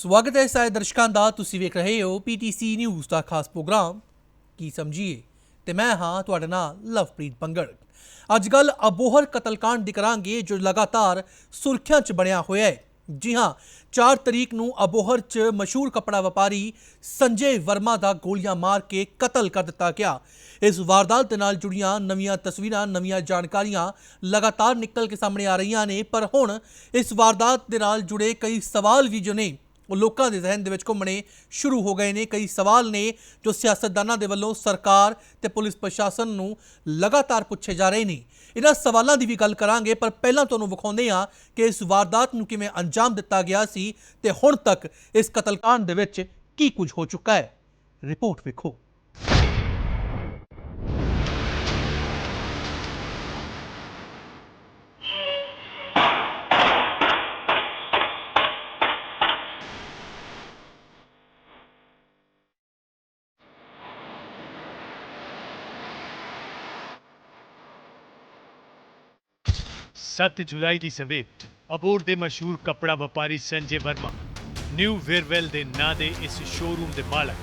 ਸਵਾਗਤ ਹੈ ਸਾਰੇ ਦਰਸ਼ਕਾਂ ਦਾ। ਤੁਸੀਂ ਵੇਖ ਰਹੇ ਹੋ ਪੀਟੀਸੀ ਨਿਊਜ਼ ਦਾ ਖਾਸ ਪ੍ਰੋਗਰਾਮ। ਕੀ ਸਮਝੀਏ? ਤੇ ਮੈਂ ਹਾਂ ਤੁਹਾਡੇ ਨਾਲ ਲਵਪ੍ਰੀਤ ਪੰਗੜ ਅੱਜ ਕੱਲ ਅਬੋਹਰ ਕਤਲकांड ਦੀ ਕਰਾਂਗੇ ਜੋ ਲਗਾਤਾਰ ਸੁਰਖੀਆਂ 'ਚ ਬਣਿਆ ਹੋਇਆ ਹੈ। ਜੀ ਹਾਂ 4 ਤਰੀਕ ਨੂੰ ਅਬੋਹਰ 'ਚ ਮਸ਼ਹੂਰ ਕਪੜਾ ਵਪਾਰੀ ਸੰਜੇ ਵਰਮਾ ਦਾ ਗੋਲੀਆਂ ਮਾਰ ਕੇ ਕਤਲ ਕਰ ਦਿੱਤਾ ਗਿਆ। ਇਸ ਵਾਰਦਾਤ ਦੇ ਨਾਲ ਜੁੜੀਆਂ ਨਵੀਆਂ ਤਸਵੀਰਾਂ, ਨਵੀਆਂ ਜਾਣਕਾਰੀਆਂ ਲਗਾਤਾਰ ਨਿਕਲ ਕੇ ਸਾਹਮਣੇ ਆ ਰਹੀਆਂ ਨੇ। ਪਰ ਹੁਣ ਇਸ ਵਾਰਦਾਤ ਦੇ ਨਾਲ ਜੁੜੇ ਕਈ ਸਵਾਲ ਵੀ ਜੋ ਨੇ ਉਹ ਲੋਕਾਂ ਦੇ ਜ਼ਿਹਨ ਦੇ ਵਿੱਚ ਘੁੰਮਣੇ ਸ਼ੁਰੂ ਹੋ ਗਏ ਨੇ। ਕਈ ਸਵਾਲ ਨੇ ਜੋ ਸਿਆਸਤਦਾਨਾਂ ਦੇ ਵੱਲੋਂ ਸਰਕਾਰ ਤੇ ਪੁਲਿਸ ਪ੍ਰਸ਼ਾਸਨ ਨੂੰ ਲਗਾਤਾਰ ਪੁੱਛੇ ਜਾ ਰਹੇ ਨੇ। ਇਹਨਾਂ ਸਵਾਲਾਂ ਦੀ ਵੀ ਗੱਲ ਕਰਾਂਗੇ, ਪਰ ਪਹਿਲਾਂ ਤੁਹਾਨੂੰ ਵਿਖਾਉਂਦੇ ਹਾਂ ਕਿ ਇਸ ਵਾਰਦਾਤ ਨੂੰ ਕਿਵੇਂ ਅੰਜਾਮ ਦਿੱਤਾ ਗਿਆ ਸੀ ਤੇ ਹੁਣ ਤੱਕ ਇਸ ਕਤਲकांड ਦੇ ਵਿੱਚ ਕੀ ਕੁਝ ਹੋ ਚੁੱਕਾ ਹੈ। ਰਿਪੋਰਟ ਵੇਖੋ। ਸੱਤ ਜੁਲਾਈ ਦੀ ਸਵੇਰ ਅਬੋਰ ਦੇ ਮਸ਼ਹੂਰ ਕੱਪੜਾ ਵਪਾਰੀ ਸੰਜੇ ਵਰਮਾ, ਨਿਊ ਵੇਅਰਵੈਲ ਦੇ ਨਾਂ ਦੇ ਇਸ ਸ਼ੋਰੂਮ ਦੇ ਮਾਲਕ,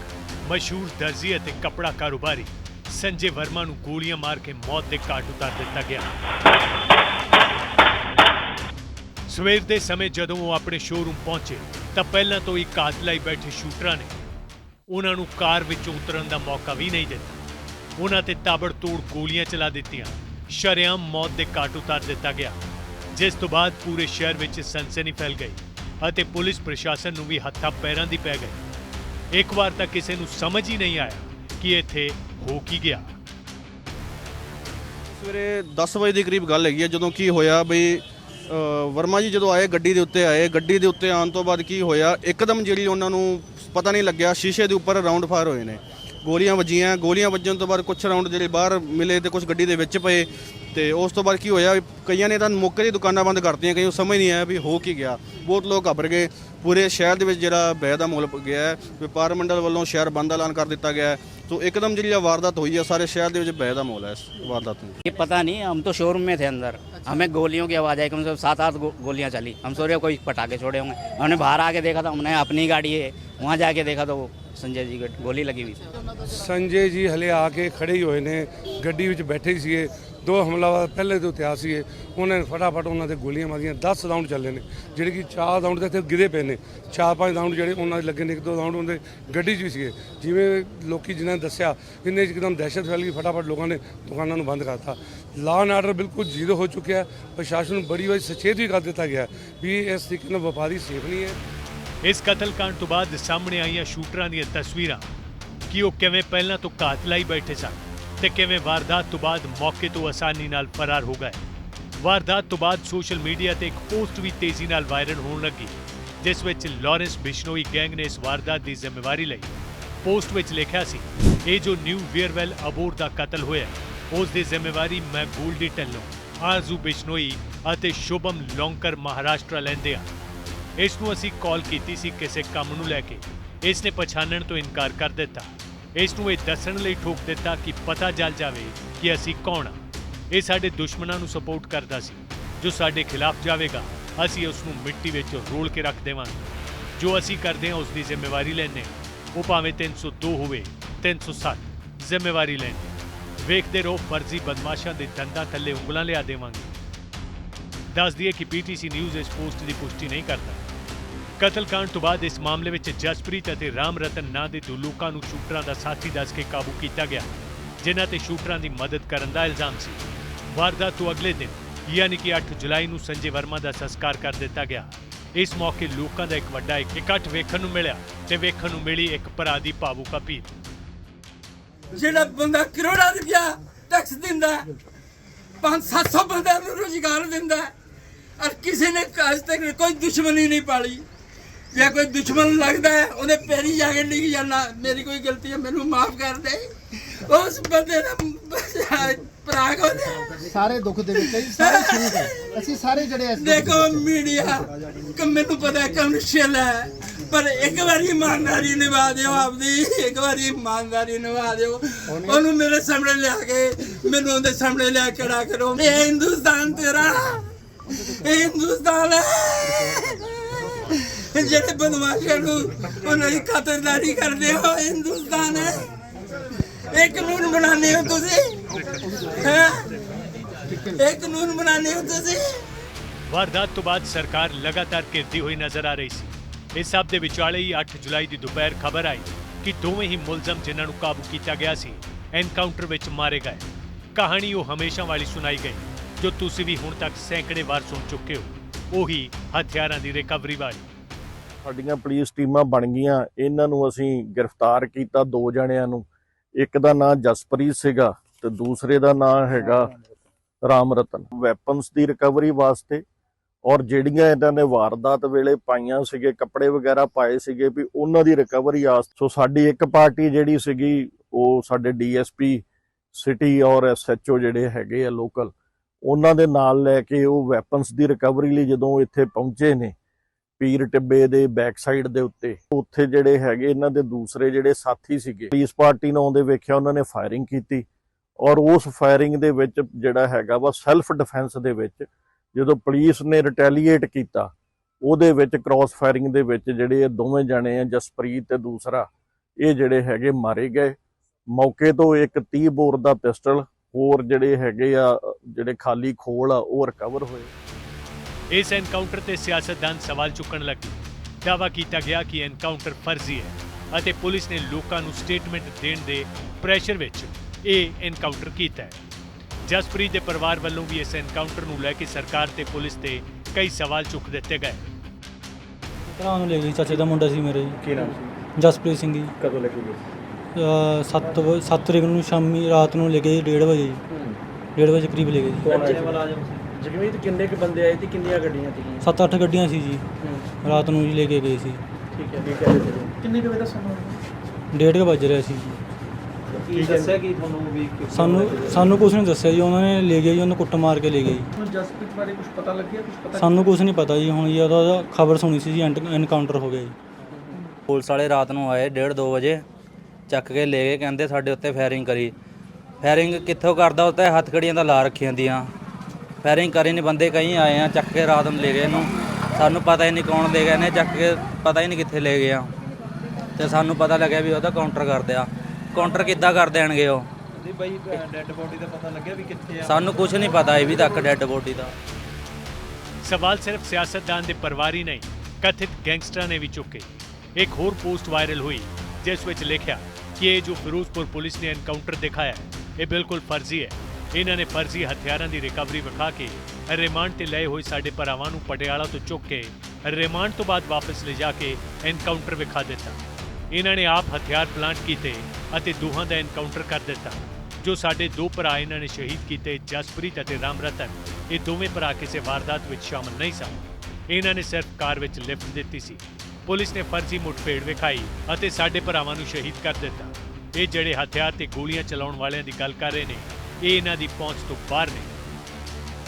ਮਸ਼ਹੂਰ ਦਰਜੀ ਅਤੇ ਕੱਪੜਾ ਕਾਰੋਬਾਰੀ ਸੰਜੇ ਵਰਮਾ ਨੂੰ ਗੋਲੀਆਂ ਮਾਰ ਕੇ ਮੌਤ ਦੇ ਘਾਟ ਉਤਾਰ ਦਿੱਤਾ ਗਿਆ। ਸਵੇਰ ਦੇ ਸਮੇਂ ਜਦੋਂ ਉਹ ਆਪਣੇ ਸ਼ੋਰੂਮ ਪਹੁੰਚੇ, ਤਾਂ ਪਹਿਲਾਂ ਤੋਂ ਹੀ ਕਾਤਲਾਈ ਬੈਠੇ ਸ਼ੂਟਰਾਂ ਨੇ ਉਹਨਾਂ ਨੂੰ ਕਾਰ ਵਿੱਚੋਂ ਉਤਰਨ ਦਾ ਮੌਕਾ ਵੀ ਨਹੀਂ ਦਿੱਤਾ। ਉਹਨਾਂ ਤੇ ਤਾਬੜਤੋੜ ਗੋਲੀਆਂ ਚਲਾ ਦਿੱਤੀਆਂ। ਸ਼ਰੇਆਮ ਮੌਤ ਦੇ ਘਾਟ ਉਤਾਰ ਦਿੱਤਾ ਗਿਆ, ਜਿਸ ਤੋਂ ਬਾਅਦ ਪੂਰੇ ਸ਼ਹਿਰ ਵਿੱਚ ਸਨਸਨੀ ਫੈਲ ਗਈ ਅਤੇ ਪੁਲਿਸ ਪ੍ਰਸ਼ਾਸਨ ਨੂੰ ਵੀ ਹੱਥਾਂ ਪੈਰਾਂ ਦੀ ਪੈ ਗਈ। ਇੱਕ ਵਾਰ ਤਾਂ ਕਿਸੇ ਨੂੰ ਸਮਝ ਹੀ ਨਹੀਂ ਆਇਆ ਕਿ ਇੱਥੇ ਹੋ ਕੀ ਗਿਆ। ਸਵੇਰੇ 10 ਵਜੇ ਦੇ ਕਰੀਬ ਗੱਲ ਹੈਗੀ ਹੈ ਜਦੋਂ ਕੀ ਹੋਇਆ ਬਈ ਵਰਮਾ ਜੀ ਜਦੋਂ ਆਏ ਗੱਡੀ ਦੇ ਉੱਤੇ ਆਏ, ਗੱਡੀ ਦੇ ਉੱਤੇ ਆਉਣ ਤੋਂ ਬਾਅਦ ਕੀ ਹੋਇਆ? ਇੱਕਦਮ ਜਿਹੜੀ ਉਹਨਾਂ ਨੂੰ ਪਤਾ ਨਹੀਂ ਲੱਗਿਆ, ਸ਼ੀਸ਼ੇ ਦੇ ਉੱਪਰ ਰਾਉਂਡ ਫਾਇਰ ਹੋਏ ਨੇ। ਗੋਲੀਆਂ ਵੱਜੀਆਂ ਗੋਲੀਆਂ ਵੱਜਣ ਤੋਂ ਬਾਅਦ ਕੁਝ ਰਾਉਂਡ ਜਿਹੜੇ ਬਾਹਰ ਮਿਲੇ ਤੇ ਕੁਝ ਗੱਡੀ ਦੇ ਵਿੱਚ ਪਏ ਤੇ ਉਸ ਤੋਂ ਬਾਅਦ ਕੀ ਹੋਇਆ ਕਈਆਂ ਨੇ ਤਾਂ ਮੌਕੇ ਦੀ ਦੁਕਾਨਾਂ ਬੰਦ ਕਰਤੀਆਂ ਕਈਆਂ ਨੂੰ ਸਮਝ ਨਹੀਂ ਆਇਆ ਵੀ ਹੋ ਕੀ ਗਿਆ ਬਹੁਤ ਲੋਕ ਘਬਰ ਗਏ ਪੂਰੇ ਸ਼ਹਿਰ ਦੇ ਵਿੱਚ ਜਿਹੜਾ ਬੈ ਦਾ ਮਾਹੌਲ ਗਿਆ ਹੈ ਵਪਾਰ ਮੰਡਲ ਵੱਲੋਂ ਸ਼ਹਿਰ ਬੰਦ ਐਲਾਨ ਕਰ ਦਿੱਤਾ ਗਿਆ ਹੈ ਸੋ ਇੱਕਦਮ ਜਿਹੜੀ ਇਹ ਵਾਰਦਾਤ ਹੋਈ ਹੈ ਸਾਰੇ ਸ਼ਹਿਰ ਦੇ ਵਿੱਚ ਬੈ ਦਾ ਮਾਹੌਲ ਹੈ ਇਸ ਵਾਰਦਾਤ ਨੂੰ ये पता नहीं हम तो शोरूम में थे अंदर हमें गोलियों की आवाज़ आई कम से कम सात आठ गो, गोलियां चली हम सोच रहे कोई पटाखे छोड़े होंगे हमने बाहर आके देखा था हमने अपनी गाड़ी है वहाँ जाके देखा तो वो ਸੰਜੇ ਜੀ ਗੋਲੀ ਲੱਗੀ ਹੋਈ ਸੀ। ਸੰਜੇ ਜੀ ਹਲੇ ਆ ਕੇ ਖੜੇ ਹੀ ਹੋਏ ਨੇ, ਗੱਡੀ ਵਿੱਚ ਬੈਠੇ ਹੀ ਸੀਗੇ, ਦੋ ਹਮਲਾਵਾਰ ਪਹਿਲੇ ਤੋਂ ਤਿਆਰ ਸੀਗੇ, ਉਹਨਾਂ ਨੇ ਫਟਾਫਟ ਉਹਨਾਂ ਦੇ ਗੋਲੀਆਂ ਮਾਰੀਆਂ 10 ਰਾਊਂਡ ਚੱਲੇ ਨੇ, ਜਿਹੜੇ ਕਿ ਚਾਰ ਰਾਊਂਡ ਦੇ ਇੱਥੇ ਗਿਰੇ ਪਏ ਨੇ, ਚਾਰ ਪੰਜ ਰਾਊਂਡ ਜਿਹੜੇ ਉਹਨਾਂ ਦੇ ਲੱਗੇ ਨੇ, ਇੱਕ ਦੋ ਰਾਊਂਡ ਉਹਨਾਂ ਦੇ ਗੱਡੀ 'ਚ ਵੀ ਸੀਗੇ। ਜਿਵੇਂ ਲੋਕੀ ਜਿਨ੍ਹਾਂ ਨੇ ਦੱਸਿਆ ਇੰਨੇ 'ਚ ਇੱਕਦਮ ਦਹਿਸ਼ਤ ਫੈਲ ਗਈ, ਫਟਾਫਟ ਲੋਕਾਂ ਨੇ ਦੁਕਾਨਾਂ ਨੂੰ ਬੰਦ ਕਰਤਾ। ਲਾਅ ਐਂਡ ਆਰਡਰ ਬਿਲਕੁਲ ਜ਼ੀਰੋ ਹੋ ਚੁੱਕਿਆ ਪ੍ਰਸ਼ਾਸਨ ਨੂੰ ਬੜੀ ਵਾਰੀ ਸਚੇਤ ਵੀ ਕਰ ਦਿੱਤਾ ਗਿਆ ਵੀ ਇਸ ਤਰੀਕੇ ਨਾਲ ਵਪਾਰੀ ਸੇਫ ਨਹੀਂ ਹੈ। ਇਸ ਕਤਲकांड ਤੋਂ ਬਾਅਦ ਸਾਹਮਣੇ ਆਈਆਂ ਸ਼ੂਟਰਾਂ ਦੀਆਂ ਤਸਵੀਰਾਂ ਕਿ ਉਹ ਕਿਵੇਂ ਪਹਿਲਾਂ ਤੋਂ ਘਾਤ ਕਾਤਲਾਈ ਬੈਠੇ ਸਨ ਤੇ ਕਿਵੇਂ ਵਾਰਦਾਤ ਤੋਂ ਬਾਅਦ ਮੌਕੇ ਤੋਂ ਆਸਾਨੀ ਨਾਲ ਫਰਾਰ ਹੋ ਗਏ। ਵਾਰਦਾਤ ਤੋਂ ਬਾਅਦ ਸੋਸ਼ਲ ਮੀਡੀਆ ਤੇ ਇੱਕ ਪੋਸਟ ਵੀ ਤੇਜ਼ੀ ਨਾਲ ਵਾਇਰਲ ਹੋਣ ਲੱਗੀ, ਜਿਸ ਵਿੱਚ ਲਾਰੈਂਸ ਬਿਸ਼ਨੋਈ ਗੈਂਗ ਨੇ ਇਸ ਵਾਰਦਾਤ ਦੀ ਜ਼ਿੰਮੇਵਾਰੀ ਲਈ ਪੋਸਟ ਵਿੱਚ ਲਿਖਿਆ ਸੀ, ਇਹ ਜੋ ਨਿਊ ਵੇਅਰਵੈਲ ਅਬੋਰ ਦਾ ਕਤਲ ਹੋਇਆ ਉਸ ਦੀ ਜ਼ਿੰਮੇਵਾਰੀ ਮੈਂ ਗੋਲਡੀ ਟੈਲੋ ਆਰਜ਼ੂ ਬਿਸ਼ਨੋਈ ਅਤੇ ਸ਼ੁਭਮ ਲੌਂਕਰ ਮਹਾਰਾਸ਼ਟਰ ਲੈਂਦੇ ਆ। ਇਸ ਨੂੰ ਅਸੀਂ ਕਾਲ ਕੀਤੀ ਸੀ ਕਿਸੇ ਕੰਮ ਨੂੰ ਲੈ ਕੇ। ਇਸ ਨੇ ਪਛਾਣਨ ਤੋਂ ਇਨਕਾਰ ਕਰ ਦਿੱਤਾ। ਇਸ ਨੂੰ ਇਹ ਦੱਸਣ ਲਈ ਠੋਕ ਦਿੱਤਾ ਕਿ ਪਤਾ ਚੱਲ ਜਾਵੇ ਕਿ ਅਸੀਂ ਕੌਣ ਹਾਂ ਇਹ ਸਾਡੇ ਦੁਸ਼ਮਣਾਂ ਨੂੰ ਸਪੋਰਟ ਕਰਦਾ ਸੀ, ਜੋ ਸਾਡੇ ਖਿਲਾਫ ਜਾਵੇਗਾ। ਅਸੀਂ ਉਸ ਨੂੰ ਮਿੱਟੀ ਵਿੱਚ ਰੋਲ ਕੇ ਰੱਖ ਦੇਵਾਂਗੇ। ਜੋ ਅਸੀਂ ਕਰਦੇ ਹਾਂ ਉਸ ਦੀ ਜ਼ਿੰਮੇਵਾਰੀ ਲੈਂਦੇ ਹਾਂ। ਉਹ ਭਾਵੇਂ 302 ਹੋਵੇ 307 ਜ਼ਿੰਮੇਵਾਰੀ ਲੈਂਦੇ ਹਾਂ। ਵੇਖਦੇ ਰਹੋ, ਫਰਜ਼ੀ ਬਦਮਾਸ਼ਾਂ ਦੇ ਦੰਦਾਂ ਥੱਲੇ ਉਂਗਲਾਂ ਲਿਆ ਦੇਵਾਂਗੇ। ਦੱਸ ਦਈਏ ਕਿ ਪੀਟੀਸੀ ਨਿਊਜ਼ ਇਸ ਪੋਸਟ ਦੀ ਪੁਸ਼ਟੀ ਨਹੀਂ ਕਰਦਾ। ਕਤਲकांड ਤੋਂ ਬਾਅਦ ਇਸ ਮਾਮਲੇ ਵਿੱਚ ਜਸਪ੍ਰੀਤ ਅਤੇ ਰਾਮ ਰਤਨ ਨਾਂ ਦੇ ਦੋ ਲੋਕਾਂ ਨੂੰ ਸ਼ੂਟਰਾਂ ਦਾ ਸਾਥੀ ਦੱਸ ਕੇ ਕਾਬੂ ਕੀਤਾ ਗਿਆ ਜਿਨ੍ਹਾਂ ਤੇ ਸ਼ੂਟਰਾਂ ਦੀ ਮਦਦ ਕਰਨ ਦਾ ਇਲਜ਼ਾਮ ਸੀ। ਵਾਰਦਾਤ ਤੋਂ ਅਗਲੇ ਦਿਨ ਯਾਨੀ ਕਿ 8 ਜੁਲਾਈ ਨੂੰ ਸੰਜੇ ਵਰਮਾ ਦਾ ਸੰਸਕਾਰ ਕਰ ਦਿੱਤਾ ਗਿਆ। ਇਸ ਮੌਕੇ ਲੋਕਾਂ ਦਾ ਇੱਕ ਵੱਡਾ ਇਕੱਠ ਵੇਖਣ ਨੂੰ ਮਿਲਿਆ ਤੇ ਵੇਖਣ ਨੂੰ ਮਿਲੀ ਇੱਕ ਭਰਾ ਦੀ ਭਾਵੁਕ ਅਪੀਲ। ਜਿਹੜਾ ਬੰਦਾ ਕਰੋੜਾਂ ਰੁਪਇਆ ਟੈਕਸ ਦਿੰਦਾ ਹੈ, ਪੰਜ 700 ਬੰਦਿਆਂ ਨੂੰ ਰੋਜ਼ਗਾਰ ਦਿੰਦਾ ਔਰ ਕਿਸੇ ਨੇ ਅੱਜ ਤੱਕ ਕੋਈ ਦੁਸ਼ਮਣੀ ਨਹੀਂ ਪਾਲੀ। ਜੇ ਕੋਈ ਦੁਸ਼ਮਣ ਲੱਗਦਾ ਹੈ ਉਹਦੇ ਪੈਰੀ ਜਾ ਕੇ ਡਿੱਗ ਜਾਣਾ। ਮੇਰੀ ਕੋਈ ਗਲਤੀ ਹੈ ਮੈਨੂੰ ਮਾਫ ਕਰ ਦੇ। ਉਸ ਬੰਦੇ ਦਾ ਭਰਾ ਕੋਲ ਸਾਰੇ ਦੁੱਖ ਦੇ ਵਿੱਚ ਜੀ, ਸਾਰੇ ਸ਼ਰੀਕ ਹੈ। ਅਸੀਂ ਸਾਰੇ ਜਿਹੜੇ ਇਸ ਦੁੱਖ ਦੇ ਵਿੱਚ। ਮੀਡੀਆ ਕਿ ਮੈਨੂੰ ਪਤਾ ਹੈ ਕਮਰਸ਼ੀਅਲ ਹੈ ਪਰ ਇੱਕ ਵਾਰੀ ਇਮਾਨਦਾਰੀ ਨਿਭਾ ਦਿਓ ਆਪਦੀ ਇੱਕ ਵਾਰੀ ਇਮਾਨਦਾਰੀ ਨਿਭਾ ਦਿਓ। ਉਹਨੂੰ ਮੇਰੇ ਸਾਹਮਣੇ ਲਿਆ ਕੇ ਮੈਨੂੰ ਉਹਦੇ ਸਾਹਮਣੇ ਲਿਆ ਕੇ ਖੜਾ ਕਰੋ ਇਹ ਹਿੰਦੁਸਤਾਨ ਤੇਰਾ ਇਹ ਹਿੰਦੁਸਤਾਨ ਹੈ। ਜਿਹੜੇ ਬਦਮਾਸ਼ਾਂ ਨੂੰ ਉਹਨਾਂ ਦੀ ਖਾਤਰਦਾਰੀ ਕਰਦੇ ਹੋ ਹਿੰਦੁਸਤਾਨ। ਹੈ ਇਹ ਕਾਨੂੰਨ ਬਣਾਉਂਦੇ ਹੋ ਤੁਸੀਂ? ਹੈਂ? ਇਹ ਕਾਨੂੰਨ ਬਣਾਉਂਦੇ ਹੋ ਤੁਸੀਂ? ਵਾਰਦਾਤ ਤੋਂ ਬਾਅਦ ਸਰਕਾਰ ਲਗਾਤਾਰ ਘਿਰਦੀ ਹੋਈ ਨਜ਼ਰ ਆ ਰਹੀ ਸੀ। ਇਸ ਸਭ ਦੇ ਵਿਚਾਲੇ ਹੀ 8 ਜੁਲਾਈ ਦੀ ਦੁਪਹਿਰ ਖਬਰ ਆਈ ਕਿ ਦੋਵੇਂ ਹੀ ਮੁਲਜ਼ਮ ਜਿਨ੍ਹਾਂ ਨੂੰ ਕਾਬੂ ਕੀਤਾ ਗਿਆ ਸੀ, ਐਨਕਾਊਂਟਰ ਵਿੱਚ ਮਾਰੇ ਗਏ। ਕਹਾਣੀ ਉਹ ਹਮੇਸ਼ਾ ਵਾਲੀ ਸੁਣਾਈ ਗਈ, ਜੋ ਤੁਸੀਂ ਵੀ ਹੁਣ ਤੱਕ ਸੈਂਕੜੇ ਵਾਰ ਸੁਣ ਚੁੱਕੇ ਹੋ। ਉਹੀ ਹਥਿਆਰਾਂ ਦੀ ਰਿਕਵਰੀ ਵਾਲੀ। ਸਾਡੀਆਂ ਪੁਲਿਸ ਟੀਮਾਂ ਬਣ ਗਈਆਂ, ਇਹਨਾਂ ਨੂੰ ਅਸੀਂ ਗ੍ਰਿਫਤਾਰ ਕੀਤਾ ਦੋ ਜਣਿਆਂ ਨੂੰ। ਇੱਕ ਦਾ ਨਾਂ ਜਸਪ੍ਰੀਤ ਸੀਗਾ ਤੇ ਦੂਸਰੇ ਦਾ ਨਾਂ ਹੈਗਾ ਰਾਮ ਰਤਨ ਵੈਪਨਸ ਦੀ ਰਿਕਵਰੀ ਵਾਸਤੇ ਔਰ ਜਿਹੜੀਆਂ ਇਹਨਾਂ ਨੇ ਵਾਰਦਾਤ ਵੇਲੇ ਪਾਈਆਂ ਸੀਗੇ, ਕੱਪੜੇ ਵਗੈਰਾ ਪਾਏ ਸੀਗੇ ਵੀ ਉਹਨਾਂ ਦੀ ਰਿਕਵਰੀ ਆ ਸੋ ਸਾਡੀ ਇੱਕ ਪਾਰਟੀ ਜਿਹੜੀ ਸੀਗੀ, ਉਹ ਸਾਡੇ ਡੀਐਸਪੀ ਸਿਟੀ ਔਰ ਐਸਐਚਓ ਜਿਹੜੇ ਹੈਗੇ ਆ ਲੋਕਲ, ਉਹਨਾਂ ਦੇ ਨਾਲ ਲੈ ਕੇ ਉਹ ਵੈਪਨਸ ਦੀ ਰਿਕਵਰੀ ਲਈ ਜਦੋਂ ਇੱਥੇ ਪਹੁੰਚੇ ਨੇ ਪੀਰ ਟਿੱਬੇ ਦੇ ਬੈਕ ਸਾਈਡ ਦੇ ਉੱਤੇ। ਉੱਥੇ ਜਿਹੜੇ ਹੈਗੇ, ਇਹਨਾਂ ਦੇ ਦੂਸਰੇ ਜਿਹੜੇ ਸਾਥੀ ਸੀਗੇ ਪੁਲਿਸ ਪਾਰਟੀ ਨੂੰ ਆਉਂਦੇ ਵੇਖਿਆ ਉਹਨਾਂ ਨੇ ਫਾਇਰਿੰਗ ਕੀਤੀ। ਔਰ ਉਸ ਫਾਇਰਿੰਗ ਦੇ ਵਿੱਚ ਜਿਹੜਾ ਹੈਗਾ ਵਾ ਸੈਲਫ ਡਿਫੈਂਸ ਦੇ ਵਿੱਚ ਜਦੋਂ ਪੁਲਿਸ ਨੇ ਰਿਟੈਲੀਏਟ ਕੀਤਾ, ਉਹਦੇ ਵਿੱਚ ਕ੍ਰਾਸ ਫਾਇਰਿੰਗ ਦੇ ਵਿੱਚ ਜਿਹੜੇ ਇਹ ਦੋਵੇਂ ਜਣੇ ਆ, ਜਸਪ੍ਰੀਤ ਤੇ ਦੂਸਰਾ, ਇਹ ਜਿਹੜੇ ਹੈਗੇ ਮਾਰੇ ਗਏ। ਮੌਕੇ ਤੋਂ ਇੱਕ 30 ਬੋਰ ਦਾ ਪਿਸਟਲ ਹੋਰ ਜਿਹੜੇ ਹੈਗੇ ਆ, ਜਿਹੜੇ ਖਾਲੀ ਖੋਲ ਆ, ਉਹ ਰਿਕਵਰ ਹੋਏ। ਇਸ ਐਨਕਾਊਂਟਰ ਤੇ ਸਿਆਸਤਦਾਨ ਸਵਾਲ ਚੁੱਕਣ ਲੱਗੇ। ਦਾਅਵਾ ਕੀਤਾ ਗਿਆ ਕਿ ਐਨਕਾਊਂਟਰ ਫਰਜ਼ੀ ਹੈ ਅਤੇ ਪੁਲਿਸ ਨੇ ਲੋਕਾਂ ਨੂੰ ਸਟੇਟਮੈਂਟ ਦੇਣ ਦੇ ਪ੍ਰੈਸ਼ਰ ਵਿੱਚ ਇਹ ਐਨਕਾਊਂਟਰ ਕੀਤਾ ਹੈ। ਜਸਪ੍ਰੀਤ ਦੇ ਪਰਿਵਾਰ ਵੱਲੋਂ ਵੀ ਇਸ ਐਨਕਾਊਂਟਰ ਨੂੰ ਲੈ ਕੇ ਸਰਕਾਰ ਤੇ ਪੁਲਿਸ ਤੇ ਕਈ ਸਵਾਲ ਚੁੱਕ ਦਿੱਤੇ ਗਏ। ਭਰਾ ਨੂੰ ਲੈ ਗਈ? ਚਾਚੇ ਦਾ ਮੁੰਡਾ ਸੀ ਮੇਰੇ। ਜੀ ਕੀ ਨਾਮ ਸੀ? ਜਸਪ੍ਰੀਤ ਸਿੰਘ ਜੀ। ਕਦੋਂ ਲੈ ਕੇ ਗਏ? 7 7 ਤਰੀਕ ਨੂੰ ਸ਼ਾਮੀ ਰਾਤ ਨੂੰ ਲੈ ਗਏ 1:30 ਵਜੇ। ਜੀ 1:30 ਵਜੇ ਕਰੀਬ ਲੈ ਗਏ। ਜੀ ਕੌਣ ਆਇਆ ਜਗਮੀਤ ਕਿੰਨੇ ਕੁ ਬੰਦੇ ਆਏ ਤੇ ਕਿੰਨੀਆਂ ਗੱਡੀਆਂ ਸੀਗੀਆਂ? 7-8 ਗੱਡੀਆਂ ਸੀ ਜੀ। ਰਾਤ ਨੂੰ ਜੀ ਲੈ ਕੇ ਗਏ ਸੀ। ਠੀਕ ਹੈ ਕੀ ਕਹਿੰਦੇ ਸੀ ਕਿੰਨੇ ਕੁ ਵਜੇ ਦਾ ਸਮਾਂ ਡੇਢ ਕੁ ਵੱਜ ਰਿਹਾ ਸੀ ਜੀ। ਕੀ ਦੱਸਿਆ ਕੀ ਤੁਹਾਨੂੰ ਵੀ ਸਾਨੂੰ ਸਾਨੂੰ ਕੁਝ ਨਹੀਂ ਦੱਸਿਆ ਜੀ। ਉਹਨਾਂ ਨੇ ਲੈ ਗਏ ਜੀ ਉਹਨੂੰ ਕੁੱਟ ਮਾਰ ਕੇ ਲੈ ਗਏ ਜੀ। ਹੁਣ ਜਸਪ੍ਰੀਤ ਬਾਰੇ ਕੁਝ ਪਤਾ ਲੱਗਿਆ? ਕੁਝ ਪਤਾ ਸਾਨੂੰ ਕੁਝ ਨਹੀਂ ਪਤਾ ਜੀ। ਹੁਣ ਜੀ ਉਹਦਾ ਖਬਰ ਸੁਣੀ ਸੀ ਜੀ ਐਨਕਾਊਂਟਰ ਹੋ ਗਿਆ ਜੀ। ਪੁਲਿਸ ਵਾਲੇ ਰਾਤ ਨੂੰ ਆਏ 1:30 2 ਵਜੇ ਚੱਕ ਕੇ ਲੈ ਗਏ ਕਹਿੰਦੇ ਸਾਡੇ ਉੱਤੇ ਫਾਇਰਿੰਗ ਕਰੀ। ਫਾਇਰਿੰਗ ਕਿੱਥੋਂ ਕਰਦਾ? ਉੱਤੇ ਹੱਥ ਕੜੀਆਂ ਦਾ ਲਾ ਰੱਖੀਆਂ ਦੀਆਂ ਫਾਇਰਿੰਗ ਕਰੀ ਨਹੀਂ ਬੰਦੇ ਕਈ ਆਏ ਆ ਚੱਕ ਕੇ ਰਾਤ ਨੂੰ ਲੈ ਗਏ ਇਹਨੂੰ। ਸਾਨੂੰ ਪਤਾ ਹੀ ਨਹੀਂ ਕੌਣ ਲੈ ਗਏ ਨੇ ਚੱਕ ਕੇ ਪਤਾ ਹੀ ਨਹੀਂ ਕਿੱਥੇ ਲੈ ਗਏ ਆ। ਤੇ ਸਾਨੂੰ ਪਤਾ ਲੱਗਿਆ ਵੀ ਉਹਦਾ ਕਾਊਂਟਰ ਕਰਦੇ ਆ। ਕਾਊਂਟਰ ਕਿੱਦਾਂ ਕਰ ਦੇਣਗੇ ਉਹ? ਨਹੀਂ ਬਾਈ ਡੈੱਡ ਬੋਡੀ ਦਾ ਪਤਾ ਲੱਗਿਆ ਵੀ ਕਿੱਥੇ ਆ। ਸਾਨੂੰ ਕੁਝ ਨਹੀਂ ਪਤਾ ਇਹ ਵੀ ਤੱਕ ਡੈੱਡ ਬੋਡੀ ਦਾ। ਸਵਾਲ ਸਿਰਫ ਸਿਆਸਤਦਾਨ ਦੇ ਪਰਿਵਾਰ ਹੀ ਨਹੀਂ ਕਥਿਤ ਗੈਂਗਸਟਰਾਂ ਨੇ ਵੀ ਚੁੱਕੇ। ਇੱਕ ਹੋਰ ਪੋਸਟ ਵਾਇਰਲ ਹੋਈ ਜਿਸ ਵਿੱਚ ਲਿਖਿਆ ਕਿ ਇਹ ਜੋ ਫਿਰੋਜ਼ਪੁਰ ਪੁਲਿਸ ਨੇ ਐਨਕਾਊਂਟਰ ਦਿਖਾਇਆ ਹੈ, ਇਹ ਬਿਲਕੁਲ ਫਰਜ਼ੀ ਹੈ। ਇਹਨਾਂ ਨੇ ਫਰਜ਼ੀ ਹਥਿਆਰਾਂ ਦੀ ਰਿਕਵਰੀ ਵਿਖਾ ਕੇ ਰਿਮਾਂਡ ਤੇ ਲਏ ਹੋਏ ਸਾਡੇ ਭਰਾਵਾਂ ਨੂੰ ਪਟਿਆਲਾ ਤੋਂ ਚੁੱਕ ਕੇ ਰਿਮਾਂਡ ਤੋਂ ਬਾਅਦ ਵਾਪਸ ਲਿਜਾ ਕੇ ਐਨਕਾਊਂਟਰ ਵਿਖਾ ਦਿੱਤਾ। ਇਹਨਾਂ ਨੇ ਆਪ ਹਥਿਆਰ ਪਲਾਂਟ ਕੀਤੇ ਅਤੇ ਦੋਹਾਂ ਦਾ ਐਨਕਾਊਂਟਰ ਕਰ ਦਿੱਤਾ, ਜੋ ਸਾਡੇ ਦੋ ਭਰਾ ਇਹਨਾਂ ਨੇ ਸ਼ਹੀਦ ਕੀਤੇ, ਜਸਪ੍ਰੀਤ ਅਤੇ ਰਾਮ ਰਤਨ ਇਹ ਦੋਵੇਂ ਭਰਾ ਕਿਸੇ ਵਾਰਦਾਤ ਵਿੱਚ ਸ਼ਾਮਲ ਨਹੀਂ ਸਨ। ਇਹਨਾਂ ਨੇ ਸਿਰਫ ਕਾਰ ਵਿੱਚ ਲਿਫਟ ਦਿੱਤੀ ਸੀ। ਪੁਲਿਸ ਨੇ ਫਰਜ਼ੀ ਮੁਠਭੇੜ ਵਿਖਾਈ ਅਤੇ ਸਾਡੇ ਭਰਾਵਾਂ ਨੂੰ ਸ਼ਹੀਦ ਕਰ ਦਿੱਤਾ। ਇਹ ਜਿਹੜੇ ਹਥਿਆਰ ਤੇ ਗੋਲੀਆਂ ਚਲਾਉਣ ਵਾਲਿਆਂ ਦੀ ਗੱਲ ਕਰ ਰਹੇ ਨੇ ਇਹ ਇਹਨਾਂ ਦੀ ਪਹੁੰਚ ਤੋਂ ਬਾਹਰ ਨੇ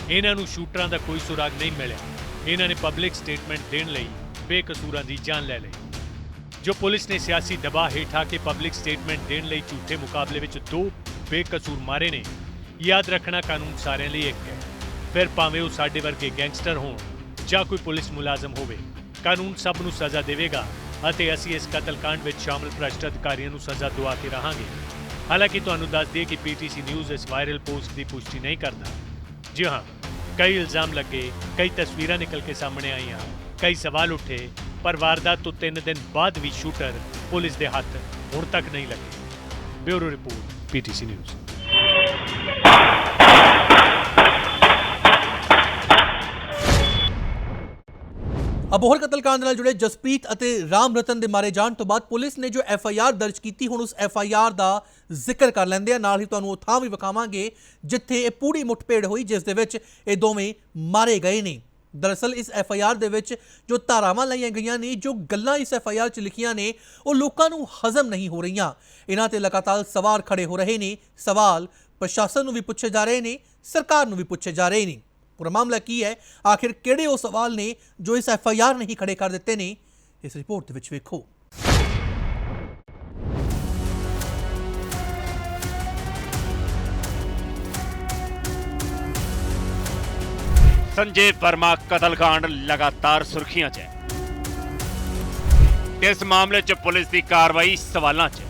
ਇਹਨਾਂ ਨੂੰ ਸ਼ੂਟਰਾਂ ਦਾ ਕੋਈ ਸੁਰਾਗ ਨਹੀਂ ਮਿਲਿਆ। ਇਹਨਾਂ ਨੇ ਪਬਲਿਕ ਸਟੇਟਮੈਂਟ ਦੇਣ ਲਈ ਬੇਕਸੂਰਾਂ ਦੀ ਜਾਨ ਲੈ ਲਈ। ਜੋ ਪੁਲਿਸ ਨੇ ਸਿਆਸੀ ਦਬਾਅ ਹੇਠ ਆ ਕੇ ਪਬਲਿਕ ਸਟੇਟਮੈਂਟ ਦੇਣ ਲਈ ਝੂਠੇ ਮੁਕਾਬਲੇ ਵਿੱਚ ਦੋ ਬੇਕਸੂਰ ਮਾਰੇ ਨੇ, ਯਾਦ ਰੱਖਣਾ ਕਾਨੂੰਨ ਸਾਰਿਆਂ ਲਈ ਇੱਕ ਹੈ। ਫਿਰ ਭਾਵੇਂ ਉਹ ਸਾਡੇ ਵਰਗੇ ਗੈਂਗਸਟਰ ਹੋਣ ਜਾਂ ਕੋਈ ਪੁਲਿਸ ਮੁਲਾਜ਼ਮ ਹੋਵੇ, ਕਾਨੂੰਨ ਸਭ ਨੂੰ ਸਜ਼ਾ ਦੇਵੇਗਾ ਅਤੇ ਅਸੀਂ ਇਸ ਕਤਲकांड ਵਿੱਚ ਸ਼ਾਮਲ ਭ੍ਰਸ਼ਟ ਅਧਿਕਾਰੀਆਂ ਨੂੰ ਸਜ਼ਾ ਦਿਵਾ ਕੇ ਰਹਾਂਗੇ। ਹਾਲਾਂਕਿ ਤੁਹਾਨੂੰ ਦੱਸ ਦਈਏ ਕਿ ਪੀਟੀਸੀ ਨਿਊਜ਼ ਇਸ ਵਾਇਰਲ ਪੋਸਟ ਦੀ ਪੁਸ਼ਟੀ ਨਹੀਂ ਕਰਦਾ। ਜੀ ਹਾਂ, ਕਈ ਇਲਜ਼ਾਮ ਲੱਗੇ, ਕਈ ਤਸਵੀਰਾਂ ਨਿਕਲ ਕੇ ਸਾਹਮਣੇ ਆਈਆਂ, ਕਈ ਸਵਾਲ ਉੱਠੇ, ਪਰ ਵਾਰਦਾਤ ਤੋਂ 3 ਦਿਨ ਬਾਅਦ ਵੀ ਸ਼ੂਟਰ ਪੁਲਿਸ ਦੇ ਹੱਥ ਹੁਣ ਤੱਕ ਨਹੀਂ ਲੱਗੇ। Bureau report, PTC news. Abohar ਕਤਲकांड ਨਾਲ ਜੁੜੇ ਜਸਪ੍ਰੀਤ ਅਤੇ ਰਾਮ ਰਤਨ ਦੇ ਮਾਰੇ ਜਾਣ ਤੋਂ ਬਾਅਦ ਪੁਲਿਸ ਨੇ ਜੋ ਐਫ ਆਈ ਆਰ ਦਰਜ ਕੀਤੀ, ਹੁਣ ਉਸ ਐਫ ਆਈ ਆਰ ਦਾ ਜ਼ਿਕਰ ਕਰ ਲੈਂਦੇ ਆ। ਨਾਲ ਹੀ ਤੁਹਾਨੂੰ ਉਹ ਥਾਂ ਵੀ ਵਿਖਾਵਾਂਗੇ ਜਿੱਥੇ ਇਹ ਪੂਰੀ ਮੁੱਠਭੇੜ ਹੋਈ, ਜਿਸ ਦੇ ਵਿੱਚ ਇਹ ਦੋਵੇਂ ਮਾਰੇ ਗਏ ਨੇ। ਦਰਅਸਲ ਇਸ ਐਫ ਆਈ ਆਰ ਦੇ ਵਿੱਚ ਜੋ ਧਾਰਾਵਾਂ ਲਾਈਆਂ ਗਈਆਂ ਨੇ, ਜੋ ਗੱਲਾਂ ਇਸ ਐਫ ਆਈ ਆਰ 'ਚ ਲਿਖੀਆਂ ਨੇ, ਉਹ ਲੋਕਾਂ ਨੂੰ ਹਜ਼ਮ ਨਹੀਂ ਹੋ ਰਹੀਆਂ। ਇਹਨਾਂ ਤੇ ਲਗਾਤਾਰ ਸਵਾਲ ਖੜੇ ਹੋ ਰਹੇ ਨੇ। ਸਵਾਲ ਪ੍ਰਸ਼ਾਸਨ ਨੂੰ ਵੀ ਪੁੱਛੇ ਜਾ ਰਹੇ ਨੇ, ਸਰਕਾਰ ਨੂੰ ਵੀ ਪੁੱਛੇ ਜਾ ਰਹੇ ਨੇ। ਪੂਰਾ ਮਾਮਲਾ ਕੀ ਹੈ ਆਖਿਰ ਕਿਹੜੇ ਉਹ ਸਵਾਲ ਨੇ ਜੋ ਇਸ ਐਫ ਆਈ ਆਰ ਨੇ ਹੀ ਖੜੇ ਕਰ ਦਿੱਤੇ ਨੇ ਇਸ ਰਿਪੋਰਟ ਦੇ ਵਿੱਚ ਵੇਖੋ ਸੰਜੇ ਵਰਮਾ ਕਤਲकांड ਲਗਾਤਾਰ ਸੁਰਖੀਆਂ 'ਚ ਹੈ ਇਸ ਮਾਮਲੇ 'ਚ ਪੁਲਿਸ ਦੀ ਕਾਰਵਾਈ ਸਵਾਲਾਂ 'ਚ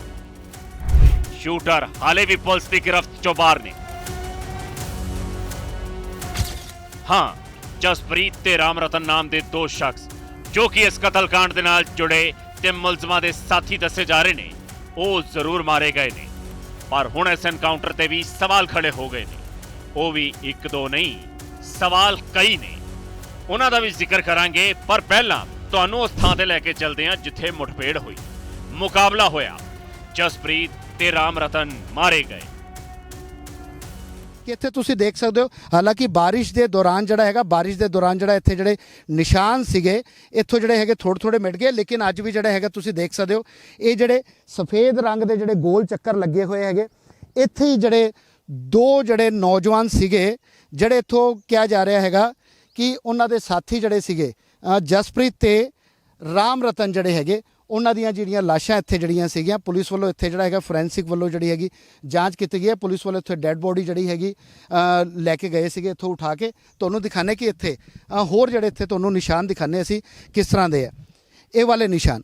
ਸ਼ੂਟਰ ਹਾਲੇ ਵੀ ਪੁਲਿਸ ਦੀ ਗ੍ਰਿਫਤ 'ਚੋਂ ਬਾਹਰ ਨੇ ਹਾਂ, ਜਸਪ੍ਰੀਤ ਤੇ ਰਾਮ ਰਤਨ ਨਾਮ ਦੇ ਦੋ ਸ਼ਖਸ, ਜੋ ਕਿ ਇਸ ਕਤਲकांड ਦੇ ਨਾਲ ਜੁੜੇ ਤੇ ਮੁਲਜ਼ਮਾਂ ਦੇ ਸਾਥੀ ਦੱਸੇ ਜਾ ਰਹੇ ਨੇ, ਉਹ ਜ਼ਰੂਰ ਮਾਰੇ ਗਏ ਨੇ। ਪਰ ਹੁਣ ਇਸ ਐਨਕਾਊਂਟਰ ਤੇ ਵੀ ਸਵਾਲ ਖੜੇ ਹੋ ਗਏ ਨੇ। ਉਹ ਵੀ ਇੱਕ ਦੋ ਨਹੀਂ, ਸਵਾਲ ਕਈ ਨੇ। ਉਹਨਾਂ ਦਾ ਵੀ ਜ਼ਿਕਰ ਕਰਾਂਗੇ, ਪਰ ਪਹਿਲਾਂ ਤੁਹਾਨੂੰ ਉਸ ਥਾਂ ਤੇ ਲੈ ਕੇ ਚੱਲਦੇ ਹਾਂ ਜਿੱਥੇ ਮੁਠਭੇੜ ਹੋਈ। ਮੁਕਾਬਲਾ ਹੋਇਆ। ਜਸਪ੍ਰੀਤ ਤੇ ਰਾਮ ਰਤਨ ਮਾਰੇ ਗਏ। ਕਿ ਇੱਥੇ ਤੁਸੀਂ ਦੇਖ ਸਕਦੇ ਹੋ, ਹਾਲਾਂਕਿ ਬਾਰਿਸ਼ ਦੇ ਦੌਰਾਨ ਜਿਹੜਾ ਹੈਗਾ, ਬਾਰਿਸ਼ ਦੇ ਦੌਰਾਨ ਜਿਹੜਾ ਇੱਥੇ ਜਿਹੜੇ ਨਿਸ਼ਾਨ ਸੀਗੇ, ਇੱਥੋਂ ਜਿਹੜੇ ਹੈਗੇ ਥੋੜੇ ਥੋੜੇ ਮਿਟ ਗਏ, ਲੇਕਿਨ ਅੱਜ ਵੀ ਜਿਹੜਾ ਹੈਗਾ ਤੁਸੀਂ ਦੇਖ ਸਕਦੇ ਹੋ, ਇਹ ਜਿਹੜੇ ਸਫੇਦ ਰੰਗ ਦੇ ਜਿਹੜੇ ਗੋਲ ਚੱਕਰ ਲੱਗੇ ਹੋਏ ਹੈਗੇ, ਇੱਥੇ ਹੀ ਜਿਹੜੇ ਦੋ ਜਿਹੜੇ ਨੌਜਵਾਨ ਸੀਗੇ, ਜਿਹੜੇ ਇੱਥੋਂ ਕਿਹਾ ਜਾ ਰਿਹਾ ਹੈਗਾ ਕਿ ਉਹਨਾਂ ਦੇ ਸਾਥੀ ਜਿਹੜੇ ਸੀਗੇ ਜਸਪ੍ਰੀਤ ਤੇ ਰਾਮ ਰਤਨ ਜਿਹੜੇ ਹੈਗੇ ਉਹਨਾਂ ਦੀਆਂ ਜਿਹੜੀਆਂ ਲਾਸ਼ਾਂ ਇੱਥੇ ਜਿਹੜੀਆਂ ਸੀਗੀਆਂ, ਪੁਲਿਸ ਵੱਲੋਂ ਇੱਥੇ ਜਿਹੜਾ ਹੈਗਾ ਫੋਰੈਂਸਿਕ ਵੱਲੋਂ ਜਿਹੜੀ ਹੈਗੀ ਜਾਂਚ ਕੀਤੀ ਗਈ ਹੈ। ਪੁਲਿਸ ਵੱਲੋਂ ਇੱਥੇ ਡੈੱਡ ਬੋਡੀ ਜਿਹੜੀ ਹੈਗੀ ਲੈ ਕੇ ਗਏ ਸੀਗੇ ਇੱਥੋਂ ਉਠਾ ਕੇ। ਤੁਹਾਨੂੰ ਦਿਖਾਣੇ ਕਿ ਇੱਥੇ ਹੋਰ ਜਿਹੜੇ ਇੱਥੇ ਤੁਹਾਨੂੰ ਨਿਸ਼ਾਨ ਦਿਖਾਣੇ ਅਸੀਂ ਕਿਸ ਤਰ੍ਹਾਂ ਦੇ ਆ। ਇਹ ਵਾਲੇ ਨਿਸ਼ਾਨ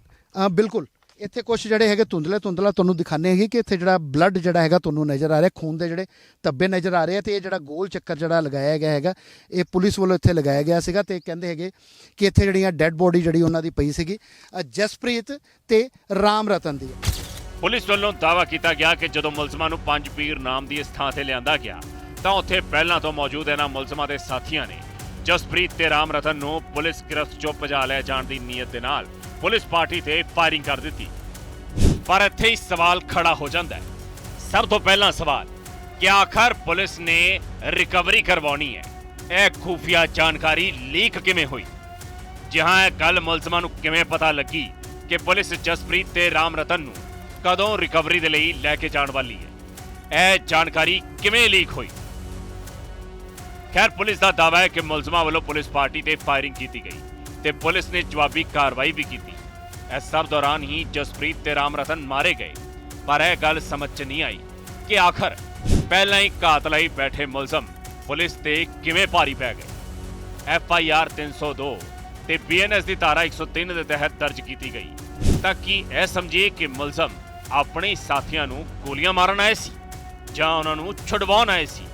ਬਿਲਕੁਲ ਇੱਥੇ ਕੁਝ ਜਿਹੜੇ ਹੈਗੇ ਧੁੰਦਲੇ ਧੁੰਦਲਾ ਤੁਹਾਨੂੰ ਦਿਖਾਣੇ ਹੈਗੇ ਕਿ ਇੱਥੇ ਜਿਹੜਾ ਬਲੱਡ ਜਿਹੜਾ ਹੈਗਾ ਤੁਹਾਨੂੰ ਨਜ਼ਰ ਆ ਰਿਹਾ, ਖੂਨ ਦੇ ਜਿਹੜੇ ਧੱਬੇ ਨਜ਼ਰ ਆ ਰਹੇ ਆ ਤੇ ਇਹ ਜਿਹੜਾ ਗੋਲ ਚੱਕਰ ਜਿਹੜਾ ਲਗਾਇਆ ਗਿਆ ਹੈਗਾ, ਇਹ ਪੁਲਿਸ ਵੱਲੋਂ ਇੱਥੇ ਲਗਾਇਆ ਗਿਆ ਸੀਗਾ ਤੇ ਕਹਿੰਦੇ ਹੈਗੇ ਕਿ ਇੱਥੇ ਜਿਹੜੀਆਂ ਡੈੱਡ ਬੋਡੀ ਜਿਹੜੀ ਉਹਨਾਂ ਦੀ ਪਈ ਸੀਗੀ ਜਸਪ੍ਰੀਤ ਤੇ ਰਾਮ ਰਤਨ ਦੀ। ਪੁਲਿਸ ਵੱਲੋਂ ਦਾਅਵਾ ਕੀਤਾ ਗਿਆ ਕਿ ਜਦੋਂ ਮੁਲਜ਼ਮਾਂ ਨੂੰ ਪੰਜ ਪੀਰ ਨਾਮ ਦੀ ਇਸ ਥਾਂ ਤੇ ਲਿਆਂਦਾ ਗਿਆ, ਤਾਂ ਉੱਥੇ ਪਹਿਲਾਂ ਤੋਂ ਮੌਜੂਦ ਇਹਨਾਂ ਮੁਲਜ਼ਮਾਂ ਦੇ ਸਾਥੀਆਂ ਨੇ ਜਸਪ੍ਰੀਤ ਤੇ ਰਾਮ ਰਤਨ ਨੂੰ ਪੁਲਿਸ ਗ੍ਰਿਫਤ ਚੋਂ ਭਜਾ ਲੈ ਜਾਣ ਦੀ ਨੀਅਤ ਦੇ ਨਾਲ ਪੁਲਿਸ ਪਾਰਟੀ ਤੇ ਫਾਇਰਿੰਗ ਕਰ ਦਿੱਤੀ। ਪਰ ਇੱਥੇ ਹੀ ਸਵਾਲ ਖੜਾ ਹੋ ਜਾਂਦਾ ਹੈ। ਸਭ ਤੋਂ ਪਹਿਲਾ ਸਵਾਲ, ਕਿ ਆਖਰ ਪੁਲਿਸ ਨੇ ਰਿਕਵਰੀ ਕਰਵਾਉਣੀ ਹੈ? ਇਹ ਖੂਫੀਆ ਜਾਣਕਾਰੀ ਲੀਕ ਕਿਵੇਂ ਹੋਈ? ਜਿਹਾਂ ਇਹ ਗੱਲ ਮੁਲਜ਼ਮਾਂ ਨੂੰ ਕਿਵੇਂ ਪਤਾ ਲੱਗੀ ਕਿ ਪੁਲਿਸ ਜਸਪ੍ਰੀਤ ਤੇ ਰਾਮ ਰਤਨ ਨੂੰ ਕਦੋਂ ਰਿਕਵਰੀ ਦੇ ਲਈ ਲੈ ਕੇ ਜਾਣ ਵਾਲੀ ਹੈ? ਇਹ ਜਾਣਕਾਰੀ ਕਿਵੇਂ ਲੀਕ ਹੋਈ? ਖੈਰ, ਪੁਲਿਸ ਦਾ ਦਾਅਵਾ ਹੈ ਕਿ ਮੁਲਜ਼ਮਾਂ ਵੱਲੋਂ ਪੁਲਿਸ ਪਾਰਟੀ ਤੇ ਫਾਇਰਿੰਗ ਕੀਤੀ ਗਈ। ਤੇ ਪੁਲਿਸ ਨੇ ਜਵਾਬੀ ਕਾਰਵਾਈ ਵੀ ਕੀਤੀ। ਇਸ ਸਭ ਦੌਰਾਨ ਹੀ ਜਸਪ੍ਰੀਤ ਤੇ ਰਾਮ ਰਤਨ ਮਾਰੇ ਗਏ। ਪਰ ਇਹ ਗੱਲ ਸਮਝ 'ਚ ਨਹੀਂ ਆਈ ਕਿ ਆਖਰ ਪਹਿਲਾਂ ਹੀ ਕਾਤਲਾਈ ਬੈਠੇ ਮੁਲਜ਼ਮ ਪੁਲਿਸ ਤੇ ਕਿਵੇਂ ਭਾਰੀ ਪੈ ਗਏ। ਐਫ ਆਈ ਆਰ 302 ਤੇ ਬੀਐਨਐਸ ਦੀ ਧਾਰਾ 103 ਦੇ ਤਹਿਤ ਦਰਜ ਕੀਤੀ ਗਈ। ਤਾਂ ਕਿ ਇਹ ਸਮਝੀਏ ਕਿ ਮੁਲਜ਼ਮ ਆਪਣੇ ਸਾਥੀਆਂ ਨੂੰ ਗੋਲੀਆਂ ਮਾਰਨ ਆਏ ਸੀ ਜਾਂ ਉਹਨਾਂ ਨੂੰ ਛੁਡਵਾਉਣ ਆਏ ਸੀ?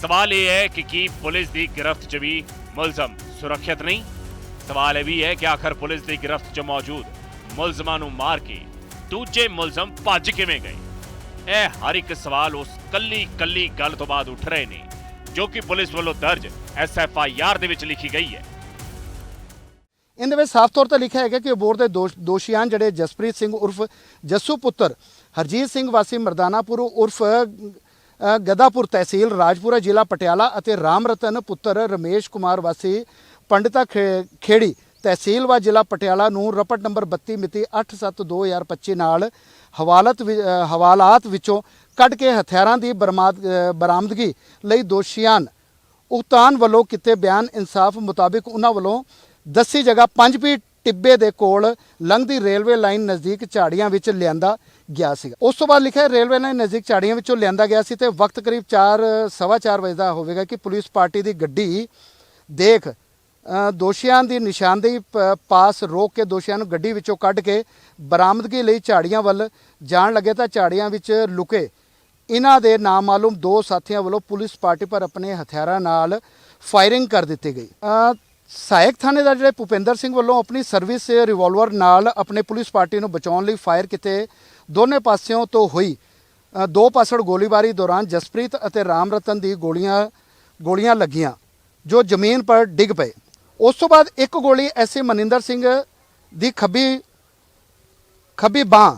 ਸਵਾਲ ਇਹ ਹੈ ਕਿ ਕੀ ਪੁਲਿਸ ਦੀ ਗ੍ਰਿਫਤ 'ਚ ਵੀ ਮੁਲਜ਼ਮ ਸੁਰੱਖਿਅਤ ਨਹੀਂ? ਸਵਾਲ ਇਹ ਵੀ ਹੈ ਕਿ ਆਖਰ ਪੁਲਿਸ ਦੀ ਗ੍ਰਿਫਤ 'ਚ ਮੌਜੂਦ ਮੁਲਜ਼ਮਾਂ ਨੂੰ ਮਾਰ ਕੇ ਦੂਜੇ ਮੁਲਜ਼ਮ ਭੱਜ ਕਿਵੇਂ ਗਏ ਇਹ ਹਰ ਇੱਕ ਸਵਾਲ ਉਸ ਕੱਲੀ ਕੱਲੀ ਗੱਲ ਤੋਂ ਬਾਅਦ ਉੱਠ ਰਹੇ ਨੇ ਜੋ ਕਿ ਪੁਲਿਸ ਵੱਲੋਂ ਦਰਜ ਐਸਐਫਆਈਆਰ ਦੇ ਵਿੱਚ ਲਿਖੀ ਗਈ ਹੈ ਇਹਦੇ ਵਿੱਚ ਸਾਫ਼ ਤੌਰ ਤੇ ਲਿਖਿਆ ਹੈਗਾ ਕਿ ਅਬੋਰ ਦੇ ਦੋਸ਼- ਦੋਸ਼ੀਆਂ ਜਿਹੜੇ ਜਸਪ੍ਰੀਤ ਸਿੰਘ ਉਰਫ ਜੱਸੂ ਪੁੱਤਰ ਹਰਜੀਤ ਸਿੰਘ ਵਾਸੀ ਮਰਦਾਨਾਪੁਰ ਉਰਫ ਗਦਾਪੁਰ ਤਹਿਸੀਲ ਰਾਜਪੁਰਾ ਜ਼ਿਲ੍ਹਾ ਪਟਿਆਲਾ ਅਤੇ ਰਾਮ ਰਤਨ ਪੁੱਤਰ ਰਮੇਸ਼ ਕੁਮਾਰ ਵਾਸੀ ਪੰਡਿਤਾ ਖੇ- ਖੇੜੀ ਤਹਿਸੀਲ ਵਾ ਜ਼ਿਲ੍ਹਾ ਪਟਿਆਲਾ ਨੂੰ ਰਪਟ ਨੰਬਰ 32 ਮਿਤੀ 8/7/2025 ਨਾਲ ਹਵਾਲਤ ਵਿ- ਹਵਾਲਾਤ ਵਿੱਚੋਂ ਕੱਢ ਕੇ ਹਥਿਆਰਾਂ ਦੀ ਬਰਮਾਦ ਬਰਾਮਦਗੀ ਲਈ ਦੋਸ਼ੀਆਂ ਉਕਤਾਨ ਵੱਲੋਂ ਕੀਤੇ ਬਿਆਨ ਇਨਸਾਫ ਮੁਤਾਬਿਕ ਉਹਨਾਂ ਵੱਲੋਂ ਦੱਸੀ ਜਗ੍ਹਾ ਪੰਜ ਪੀ ਟਿੱਬੇ ਦੇ ਕੋਲ ਲੰਘਦੀ ਰੇਲਵੇ ਲਾਈਨ ਨਜ਼ਦੀਕ ਝਾੜੀਆਂ ਵਿੱਚ ਲਿਆਂਦਾ ਗਿਆ ਸੀਗਾ। ਉਸ ਤੋਂ ਬਾਅਦ ਲਿਖਿਆ, ਰੇਲਵੇ ਲਾਈਨ ਨਜ਼ਦੀਕ ਝਾੜੀਆਂ ਵਿੱਚੋਂ ਲਿਆਂਦਾ ਗਿਆ ਸੀ ਤੇ ਵਕਤ ਕਰੀਬ 4 ਸਵਾ ਚਾਰ ਵਜੇ ਦਾ ਹੋਵੇਗਾ ਕਿ ਪੁਲਿਸ ਪਾਰਟੀ ਦੀ ਗੱਡੀ ਦੇਖ ਦੋਸ਼ੀਆਂ ਦੀ ਨਿਸ਼ਾਨਦੇਹੀ ਪ- ਪਾਸ ਰੋਕ ਕੇ ਦੋਸ਼ੀਆਂ ਨੂੰ ਗੱਡੀ ਵਿੱਚੋਂ ਕੱਢ ਕੇ ਬਰਾਮਦਗੀ ਲਈ ਝਾੜੀਆਂ ਵੱਲ ਜਾਣ ਲੱਗੇ ਤਾਂ ਝਾੜੀਆਂ ਵਿੱਚ ਲੁਕੇ। ਇਹਨਾਂ ਦੇ ਨਾਮਾਲੂਮ ਦੋ ਸਾਥੀਆਂ ਵੱਲੋਂ ਪੁਲਿਸ ਪਾਰਟੀ ਪਰ ਆਪਣੇ ਹਥਿਆਰਾਂ ਨਾਲ ਫਾਇਰਿੰਗ ਕਰ ਦਿੱਤੀ ਗਈ। ਅ, ਸਹਾਇਕ ਥਾਣੇਦਾਰ ਜਿਹੜੇ ਭੁਪਿੰਦਰ ਸਿੰਘ ਵੱਲੋਂ ਆਪਣੀ ਸਰਵਿਸ ਰਿਵਾਲਵਰ ਨਾਲ ਆਪਣੇ ਪੁਲਿਸ ਪਾਰਟੀ ਨੂੰ ਬਚਾਉਣ ਲਈ ਫਾਇਰ ਕੀਤੇ ਦੋਨੇ ਪਾਸਿਓਂ ਤੋਂ ਹੋਈ। ਦੋ ਪਾਸੜ ਗੋਲੀਬਾਰੀ ਦੌਰਾਨ ਜਸਪ੍ਰੀਤ ਅਤੇ ਰਾਮ ਰਤਨ ਦੀ ਗੋਲੀਆਂ ਗੋਲੀਆਂ ਲੱਗੀਆਂ ਜੋ ਜ਼ਮੀਨ ਪਰ ਡਿੱਗ ਪਏ। ਉਸ ਤੋਂ ਬਾਅਦ ਇੱਕ ਗੋਲੀ ਐਸੇ ਮਨਿੰਦਰ ਸਿੰਘ ਦੀ ਖੱਬੀ ਖੱਬੀ ਬਾਹ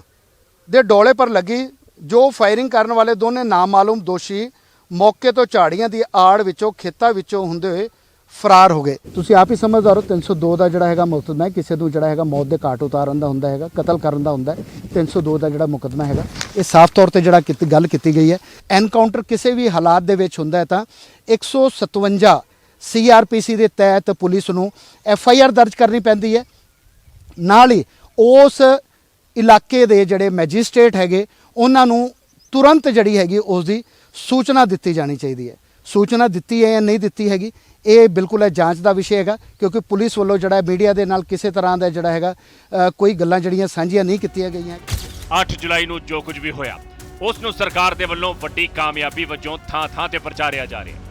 ਦੇ ਡੋਲੇ ਪਰ ਲੱਗੀ, ਜੋ ਫਾਇਰਿੰਗ ਕਰਨ ਵਾਲੇ ਦੋਨੇ ਨਾਮਾਲੂਮ ਦੋਸ਼ੀ ਮੌਕੇ ਤੋਂ ਝਾੜੀਆਂ ਦੀ ਆੜ ਵਿੱਚੋਂ ਖੇਤਾਂ ਵਿੱਚੋਂ ਹੁੰਦੇ ਹੋਏ ਫਰਾਰ ਹੋ ਗਏ। ਤੁਸੀਂ ਆਪ ਹੀ ਸਮਝਦਾਰ ਹੋ 302 ਦਾ ਜਿਹੜਾ ਹੈਗਾ ਮੁਕੱਦਮਾ ਕਿਸੇ ਨੂੰ ਜਿਹੜਾ ਹੈਗਾ ਮੌਤ ਦੇ ਘਾਟ ਉਤਾਰਨ ਦਾ ਹੁੰਦਾ ਹੈਗਾ, ਕਤਲ ਕਰਨ ਦਾ ਹੁੰਦਾ ਹੈ 302 ਦਾ ਜਿਹੜਾ ਮੁਕੱਦਮਾ ਹੈਗਾ, ਇਹ ਸਾਫ਼ ਤੌਰ ਤੇ ਜਿਹੜਾ ਕੀਤੀ, ਗੱਲ ਕੀਤੀ ਗਈ ਹੈ। ਐਨਕਾਊਂਟਰ ਕਿਸੇ ਵੀ ਹਾਲਾਤ ਦੇ ਵਿੱਚ ਹੁੰਦਾ ਹੈ ਤਾਂ 157 ਸੀਆਰਪੀਸੀ ਦੇ ਤਹਿਤ ਪੁਲਿਸ ਨੂੰ ਐਫ ਆਈ ਆਰ ਦਰਜ ਕਰਨੀ ਪੈਂਦੀ ਹੈ। ਨਾਲ ਹੀ ਉਸ ਇਲਾਕੇ ਦੇ ਜਿਹੜੇ ਮੈਜਿਸਟ੍ਰੇਟ ਹੈਗੇ, ਉਹਨਾਂ ਨੂੰ ਤੁਰੰਤ ਜਿਹੜੀ ਹੈਗੀ ਉਸ ਦੀ ਸੂਚਨਾ ਦਿੱਤੀ ਜਾਣੀ ਚਾਹੀਦੀ ਹੈ। ਸੂਚਨਾ ਦਿੱਤੀ ਹੈ ਜਾਂ ਨਹੀਂ ਦਿੱਤੀ ਹੈਗੀ, ਇਹ ਬਿਲਕੁਲ ਹੈ ਜਾਂਚ ਦਾ ਵਿਸ਼ੇ ਹੈਗਾ, ਕਿਉਂਕਿ ਪੁਲਿਸ ਵੱਲੋਂ ਜਿਹੜਾ ਮੀਡੀਆ ਦੇ ਨਾਲ ਕਿਸੇ ਤਰ੍ਹਾਂ ਦਾ ਜਿਹੜਾ ਹੈਗਾ ਕੋਈ ਗੱਲਾਂ ਜਿਹੜੀਆਂ ਸਾਂਝੀਆਂ ਨਹੀਂ ਕੀਤੀਆਂ ਗਈਆਂ। 8 ਜੁਲਾਈ ਨੂੰ ਜੋ ਕੁਝ ਵੀ ਹੋਇਆ, ਉਸ ਨੂੰ ਸਰਕਾਰ ਦੇ ਵੱਲੋਂ ਵੱਡੀ ਕਾਮਯਾਬੀ ਵਜੋਂ ਥਾਂ-ਥਾਂ ਤੇ ਪ੍ਰਚਾਰਿਆ ਜਾ ਰਿਹਾ।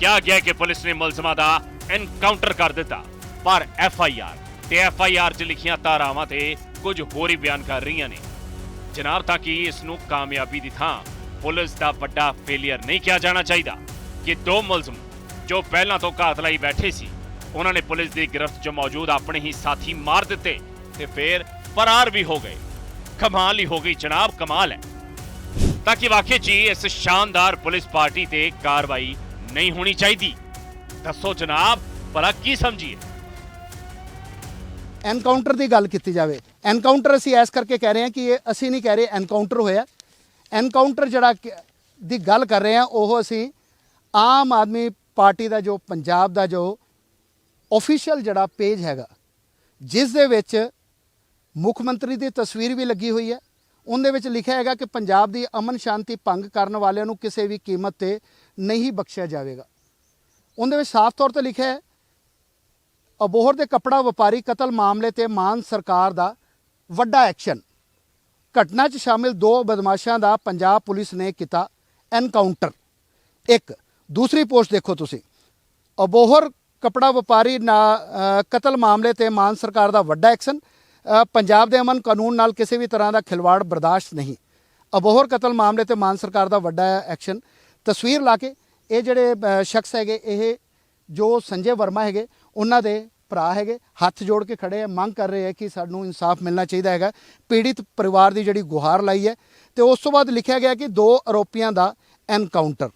ਕਿਹਾ ਗਿਆ ਕਿ ਪੁਲਿਸ ਨੇ ਮੁਲਜ਼ਮਾਂ ਦਾ ਐਨਕਾਊਂਟਰ ਕਰ ਦਿੱਤਾ, ਪਰ ਐਫ ਆਈ ਆਰ ਤੇ ਐਫ ਆਈ ਆਰ 'ਚ ਲਿਖੀਆਂ ਧਾਰਾਵਾਂ ਤੇ ਕੁਝ ਹੋਰ ਹੀ ਬਿਆਨ ਕਰ ਰਹੀਆਂ ਨੇ। ਜਨਾਬ, ਤਾਂ ਕਿ ਇਸ ਨੂੰ ਕਾਮਯਾਬੀ ਦੀ ਥਾਂ ਪੁਲਿਸ ਦਾ ਵੱਡਾ ਫੇਲਿਅਰ ਨਹੀਂ ਕਿਹਾ ਜਾਣਾ ਚਾਹੀਦਾ? ਕਿ ਦੋ ਮੁਲਜ਼ਮ ਜੋ ਪਹਿਲਾਂ ਤੋਂ ਕਾਤਲਾਈ ਬੈਠੇ ਸੀ, ਉਹਨਾਂ ਨੇ ਪੁਲਿਸ ਦੀ ਗ੍ਰਿਫਤ 'ਚ ਮੌਜੂਦ ਆਪਣੇ ਹੀ ਸਾਥੀ ਮਾਰ ਦਿੱਤੇ ਤੇ ਫਿਰ ਫਰਾਰ ਵੀ ਹੋ ਗਏ। ਕਮਾਲ ਹੀ ਹੋ ਗਈ ਜਨਾਬ, ਕਮਾਲ ਹੈ। ਤਾਂ ਕਿ ਵਾਕਈ 'ਚ ਹੀ ਇਸ ਸ਼ਾਨਦਾਰ ਪੁਲਿਸ ਪਾਰਟੀ ਤੇ ਕਾਰਵਾਈ ਨਹੀਂ ਹੋਣੀ ਚਾਹੀਦੀ। ਦੱਸੋ ਜਨਾਬ, ਭਲਾ ਕੀ ਸਮਝੀਏ? ਐਨਕਾਊਂਟਰ ਦੀ ਗੱਲ ਕੀਤੀ ਜਾਵੇ। ਐਨਕਾਊਂਟਰ ਅਸੀਂ ਐਸ ਕਰਕੇ ਕਹਿ ਰਹੇ ਹਾਂ ਕਿ ਇਹ ਅਸੀਂ ਨਹੀਂ ਕਹਿ ਰਹੇ ਐਨਕਾਊਂਟਰ ਹੋਇਆ। ਐਨਕਾਊਂਟਰ ਜਿਹੜਾ ਦੀ ਗੱਲ ਕਰ ਰਹੇ ਹਾਂ, ਉਹ ਅਸੀਂ ਆਮ ਆਦਮੀ ਪਾਰਟੀ ਦਾ ਜੋ, ਪੰਜਾਬ ਦਾ ਜੋ ਆਫੀਸ਼ੀਅਲ ਜਿਹੜਾ ਪੇਜ ਹੈਗਾ, ਜਿਸ ਦੇ ਵਿੱਚ ਮੁੱਖ ਮੰਤਰੀ ਦੀ ਤਸਵੀਰ ਵੀ ਲੱਗੀ ਹੋਈ ਹੈ। ਉਹਦੇ ਵਿੱਚ ਲਿਖਿਆ ਹੈਗਾ ਕਿ ਪੰਜਾਬ ਦੀ ਅਮਨ ਸ਼ਾਂਤੀ ਭੰਗ ਕਰਨ ਵਾਲਿਆਂ ਨੂੰ ਕਿਸੇ ਵੀ ਕੀਮਤ ਤੇ ਨਹੀਂ ਬਖਸ਼ਿਆ ਜਾਵੇਗਾ। ਉਹਦੇ ਵਿੱਚ ਸਾਫ਼ ਤੌਰ ਤੇ ਲਿਖਿਆ ਹੈ, ਅਬੋਹਰ ਦੇ ਕਪੜਾ ਵਪਾਰੀ ਕਤਲ ਮਾਮਲੇ ਤੇ ਮਾਨ ਸਰਕਾਰ ਦਾ ਵੱਡਾ ਐਕਸ਼ਨ। ਘਟਨਾ 'ਚ ਸ਼ਾਮਿਲ ਦੋ ਬਦਮਾਸ਼ਾਂ ਦਾ ਪੰਜਾਬ ਪੁਲਿਸ ਨੇ ਕੀਤਾ ਐਨਕਾਊਂਟਰ। ਇੱਕ, ਦੂਸਰੀ ਪੋਸਟ ਦੇਖੋ ਤੁਸੀਂ। ਅਬੋਹਰ ਕਪੜਾ ਵਪਾਰੀ ਨਾ ਕਤਲ ਮਾਮਲੇ ਤੇ ਮਾਨ ਸਰਕਾਰ ਦਾ ਵੱਡਾ ਐਕਸ਼ਨ। ਪੰਜਾਬ ਦੇ ਅਮਨ ਕਾਨੂੰਨ ਨਾਲ ਕਿਸੇ ਵੀ ਤਰ੍ਹਾਂ ਦਾ ਖਿਲਵਾੜ ਬਰਦਾਸ਼ਤ ਨਹੀਂ। ਅਬੋਹਰ ਕਤਲ ਮਾਮਲੇ ਤੇ ਮਾਨ ਸਰਕਾਰ ਦਾ ਵੱਡਾ ਐਕਸ਼ਨ। ਤਸਵੀਰ ਲਾ ਕੇ ਇਹ ਜਿਹੜੇ ਸ਼ਖਸ ਹੈਗੇ, ਇਹ ਜੋ ਸੰਜੇ ਵਰਮਾ ਹੈਗੇ, ਉਹਨਾਂ ਦੇ ਭਰਾ ਹੈਗੇ, ਹੱਥ ਜੋੜ ਕੇ ਖੜੇ ਆ, ਮੰਗ ਕਰ ਰਹੇ ਆ ਕਿ ਸਾਨੂੰ ਇਨਸਾਫ ਮਿਲਣਾ ਚਾਹੀਦਾ ਹੈਗਾ। ਪੀੜਿਤ ਪਰਿਵਾਰ ਦੀ ਜਿਹੜੀ ਗੁਹਾਰ ਲਾਈ ਹੈ ਤੇ ਉਸ ਤੋਂ ਬਾਅਦ ਲਿਖਿਆ ਗਿਆ ਕਿ ਦੋ ਆਰੋਪੀਆਂ ਦਾ ਐਨਕਾਊਂਟਰ।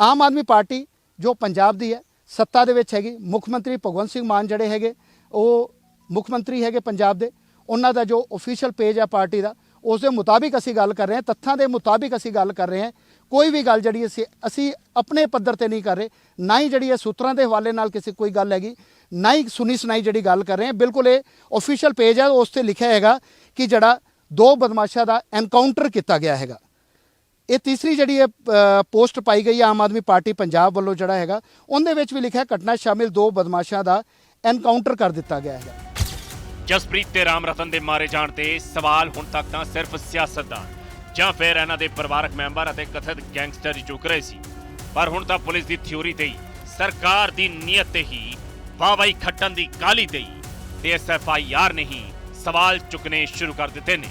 ਆਮ ਆਦਮੀ ਪਾਰਟੀ ਜੋ ਪੰਜਾਬ ਦੀ ਹੈ, ਸੱਤਾ ਦੇ ਵਿੱਚ ਹੈਗੀ, ਮੁੱਖ ਮੰਤਰੀ ਭਗਵੰਤ ਸਿੰਘ ਮਾਨ ਜਿਹੜੇ ਹੈਗੇ, ਉਹ ਮੁੱਖ ਮੰਤਰੀ ਹੈਗੇ ਪੰਜਾਬ ਦੇ, ਉਹਨਾਂ ਦਾ ਜੋ ਅਫੀਸ਼ੀਅਲ ਪੇਜ ਹੈ ਪਾਰਟੀ ਦਾ, ਉਸ ਦੇ ਮੁਤਾਬਿਕ ਅਸੀਂ ਗੱਲ ਕਰ ਰਹੇ ਹਾਂ, ਤੱਥਾਂ ਦੇ ਮੁਤਾਬਿਕ ਅਸੀਂ ਗੱਲ ਕਰ ਰਹੇ ਹਾਂ। ਕੋਈ ਵੀ ਗੱਲ ਜਿਹੜੀ ਅਸੀਂ ਅਸੀਂ ਆਪਣੇ ਪੱਧਰ ਤੇ ਨਹੀਂ ਕਰ ਰਹੇ, ਨਾ ਹੀ ਜਿਹੜੀ ਹੈ ਸੂਤਰਾਂ ਦੇ ਹਵਾਲੇ ਨਾਲ ਕਿਸੇ ਕੋਈ ਗੱਲ ਹੈਗੀ, ਨਾ ਹੀ ਸੁਣੀ ਸੁਣਾਈ ਜਿਹੜੀ ਗੱਲ ਕਰ ਰਹੇ ਹਾਂ। ਬਿਲਕੁਲ ਇਹ ਅਫੀਸ਼ੀਅਲ ਪੇਜ ਹੈ, ਉਸ ਤੇ ਲਿਖਿਆ ਹੈਗਾ ਕਿ ਜਿਹੜਾ ਦੋ ਬਦਮਾਸ਼ਾਂ ਦਾ ਐਨਕਾਊਂਟਰ ਕੀਤਾ ਗਿਆ ਹੈਗਾ। ਇਹ ਤੀਸਰੀ ਜਿਹੜੀ ਇਹ ਪੋਸਟ ਪਾਈ ਗਈ ਆਮ ਆਦਮੀ ਪਾਰਟੀ ਪੰਜਾਬ ਵੱਲੋਂ ਜਿਹੜਾ ਹੈਗਾ, ਉਹਦੇ ਵਿੱਚ ਵੀ ਲਿਖਿਆ ਘਟਨਾ ਸ਼ਾਮਿਲ ਦੋ ਬਦਮਾਸ਼ਾਂ ਦਾ ਐਨਕਾਊਂਟਰ ਕਰ ਦਿੱਤਾ ਗਿਆ ਹੈਗਾ। ਜਸਪ੍ਰੀਤ ਤੇ ਰਾਮ ਰਤਨ ਦੇ ਮਾਰੇ ਜਾਣ ਤੇ ਸਵਾਲ ਹੁਣ ਤੱਕ ਤਾਂ ਸਿਰਫ ਸਿਆਸਤ ਦਾ। ਜਾਂ ਫਿਰ ਇਹਨਾਂ ਦੇ ਪਰਿਵਾਰਕ ਮੈਂਬਰ ਅਤੇ ਕਥਿਤ ਗੈਂਗਸਟਰ ਚੁੱਕ ਰਹੇ ਸੀ। ਪਰ ਹੁਣ ਤਾਂ ਪੁਲਿਸ ਦੀ ਥਿਊਰੀ ਤੇ ਹੀ, ਸਰਕਾਰ ਦੀ ਨੀਅਤ ਤੇ ਹੀ ਵਾਹਵਾਈ ਖੱਟਣ ਦੀ ਕਾਲੀ ਤੇ ਹੀ ਤੇ ਐਸ ਆਈ ਆਰ ਨੇ ਹੀ ਸਵਾਲ ਚੁੱਕਣੇ ਸ਼ੁਰੂ ਕਰ ਦਿੱਤੇ ਨੇ।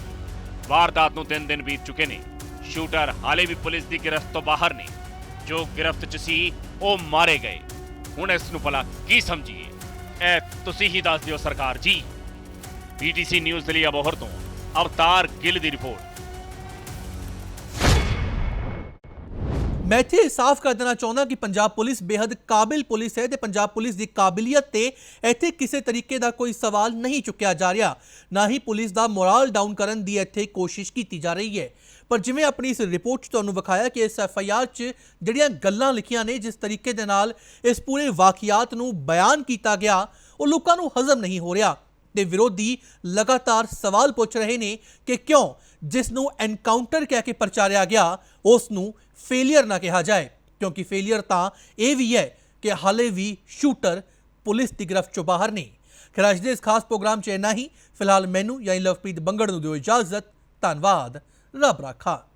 ਵਾਰਦਾਤ ਨੂੰ ਤਿੰਨ ਦਿਨ ਬੀਤ ਚੁੱਕੇ ਨੇ। ਸ਼ੂਟਰ ਹਾਲੇ ਵੀ ਪੁਲਿਸ ਦੀ ਗ੍ਰਿਫਤ ਤੋਂ ਬਾਹਰ ਨੇ। ਜੋ ਗ੍ਰਿਫਤ 'ਚ ਸੀ, ਉਹ ਮਾਰੇ ਗਏ। ਹੁਣ ਇਸ ਨੂੰ ਭਲਾ ਕੀ ਸਮਝੀਏ? ਇਹ ਤੁਸੀਂ ਹੀ ਦੱਸ ਦਿਓ ਸਰਕਾਰ ਜੀ। ਪੀਟੀਸੀ ਨਿਊਜ਼ ਦੇ ਲਈ ਅਬੋਹਰ ਤੋਂ ਅਵਤਾਰ ਗਿੱਲ ਦੀ ਰਿਪੋਰਟ। ਮੈਂ ਇੱਥੇ ਸਾਫ਼ ਕਰ ਦੇਣਾ ਚਾਹੁੰਦਾ ਕਿ ਪੰਜਾਬ ਪੁਲਿਸ ਬੇहद ਕਾਬਿਲ ਪੁਲਿਸ ਹੈ ਤੇ ਪੰਜਾਬ ਪੁਲਿਸ ਦੀ ਕਾਬਲੀਅਤ ਤੇ ਇੱਥੇ ਕਿਸੇ ਤਰੀਕੇ ਦਾ ਕੋਈ ਸਵਾਲ ਨਹੀਂ ਚੁੱਕਿਆ ਜਾ ਰਿਹਾ। ਨਾ ਹੀ ਪੁਲਿਸ ਦਾ ਮੋਰਲ ਡਾਊਨ ਕਰਨ ਦੀ ਇੱਥੇ ਕੋਸ਼ਿਸ਼ ਕੀਤੀ ਜਾ ਰਹੀ ਹੈ। ਪਰ ਜਿਵੇਂ ਆਪਣੀ ਇਸ ਰਿਪੋਰਟ 'ਚ ਤੁਹਾਨੂੰ ਵਿਖਾਇਆ ਕਿ ਇਸ ਐਫ ਆਈ ਆਰ 'ਚ ਜਿਹੜੀਆਂ ਗੱਲਾਂ ਲਿਖੀਆਂ ਨੇ, ਜਿਸ ਤਰੀਕੇ ਦੇ ਨਾਲ ਇਸ ਪੂਰੇ ਵਾਕਿਆਤ ਨੂੰ ਬਿਆਨ ਕੀਤਾ ਗਿਆ, ਉਹ ਲੋਕਾਂ ਨੂੰ ਹਜ਼ਮ ਨਹੀਂ ਹੋ ਰਿਹਾ। ਤੇ ਵਿਰੋਧੀ ਲਗਾਤਾਰ ਸਵਾਲ ਪੁੱਛ ਰਹੇ ਨੇ ਕਿ ਕਿਉਂ ਜਿਸ ਨੂੰ ਐਨਕਾਊਂਟਰ ਕਹਿ ਕੇ ਪ੍ਰਚਾਰਿਆ ਗਿਆ ਉਸ ਨੂੰ ਫੇਲਿਅਰ ਨਾ ਕਿਹਾ ਜਾਏ। ਕਿਉਂਕਿ ਫੇਲਿਅਰ ਤਾਂ ਇਹ ਵੀ ਹੈ ਕਿ ਹਾਲੇ ਵੀ ਸ਼ੂਟਰ ਪੁਲਿਸ ਦੀ ਗ੍ਰਿਫਤ ਚੋਂ ਬਾਹਰ ਨੇ। ਖੈਰ ਦੇ ਇਸ ਖਾਸ ਪ੍ਰੋਗਰਾਮ 'ਚ ਇੰਨਾ ਹੀ। ਫਿਲਹਾਲ ਮੈਨੂੰ ਯਾਨੀ ਲਵਪ੍ਰੀਤ ਬੰਗੜ ਨੂੰ ਦਿਓ ਇਜਾਜ਼ਤ। ਧੰਨਵਾਦ। ਰੱਬ ਰਾਖਾ।